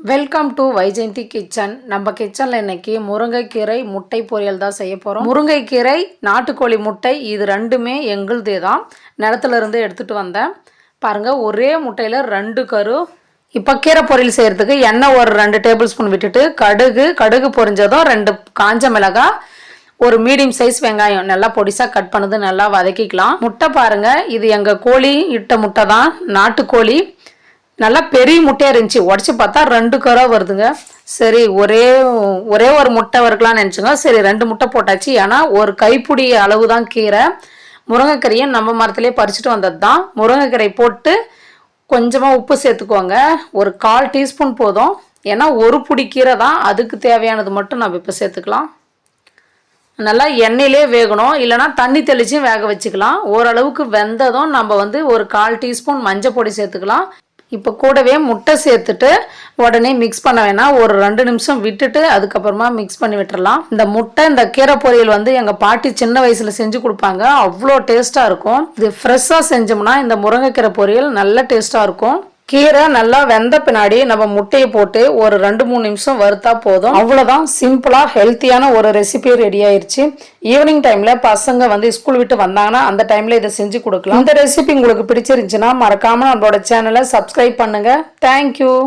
Welcome to Vyjayanthi kitchen நம்ம கிச்சனில் இன்னைக்கு முருங்கைக்கீரை முட்டை பொரியல் தான் செய்ய போகிறோம் முருங்கைக்கீரை நாட்டுக்கோழி முட்டை இது ரெண்டுமே எங்களுதே தான். நிலத்துல இருந்து எடுத்துகிட்டு வந்தேன். பாருங்கள் ஒரே முட்டையில் ரெண்டு கரு. இப்போ கீரை பொரியல் செய்கிறதுக்கு எண்ணெய் ஒரு ரெண்டு டேபிள் ஸ்பூன் விட்டுட்டு கடுகு கடுகு பொரிஞ்சதும் ரெண்டு காஞ்ச மிளகாய் ஒரு மீடியம் சைஸ் வெங்காயம் நல்லா பொடிசாக கட் பண்ணது நல்லா வதக்கிக்கலாம். முட்டை பாருங்க இது எங்கள் கோழி இட்ட முட்டை தான். நாட்டுக்கோழி நல்லா பெரிய முட்டையாக இருந்துச்சு. உடச்சி பார்த்தா ரெண்டு கரோ வருதுங்க. சரி ஒரே ஒரே ஒரு முட்டை வறுக்கலாம்னு நினச்சோங்க. சரி ரெண்டு முட்டை போட்டாச்சு. ஏன்னா ஒரு கைப்பிடி அளவு தான் கீரை. முருங்கைக்கீரையை நம்ம மரத்துலேயே பறிச்சுட்டு வந்தது தான் முருங்கைக்கீரை போட்டு கொஞ்சமாக உப்பு சேர்த்துக்கோங்க. ஒரு கால் டீஸ்பூன் போதும். ஏன்னா ஒரு பிடி கீரை தான் அதுக்கு தேவையானது மட்டும் நம்ம இப்போ சேர்த்துக்கலாம். நல்லா எண்ணெயிலே வேகணும். இல்லைனா தண்ணி தெளிச்சும் வேக வச்சுக்கலாம். ஓரளவுக்கு வெந்ததும் நம்ம வந்து ஒரு கால் டீஸ்பூன் மஞ்சள் பொடி சேர்த்துக்கலாம். இப்போ கூடவே முட்டை சேர்த்துட்டு உடனே மிக்ஸ் பண்ண வேணாம். ஒரு ரெண்டு நிமிஷம் விட்டுட்டு அதுக்கப்புறமா மிக்ஸ் பண்ணி விட்டுறலாம். இந்த முட்டை இந்த கீரை பொரியல் வந்து எங்கள் பாட்டி சின்ன வயசில் செஞ்சு கொடுப்பாங்க. அவ்வளோ டேஸ்ட்டாக இருக்கும். இது ஃப்ரெஷ்ஷாக செஞ்சோம்னா இந்த முருங்கைக்கீரை பொரியல் நல்ல டேஸ்ட்டாக இருக்கும். கீரை நல்லா வெந்த பின்னாடி நம்ம முட்டையை போட்டு ஒரு ரெண்டு மூணு நிமிஷம் வறுத்தா போதும். அவ்வளோதான் சிம்பிளாக ஹெல்த்தியான ஒரு ரெசிபி ரெடி ஆயிடுச்சு ஈவினிங் டைமில் பசங்க வந்து ஸ்கூல் விட்டு வந்தாங்கன்னா அந்த டைமில் இதை செஞ்சு கொடுக்கலாம். இந்த ரெசிபி உங்களுக்கு பிடிச்சிருந்துச்சுன்னா மறக்காமல் நம்மளோட சேனலை சப்ஸ்கிரைப் பண்ணுங்கள் தேங்க்யூ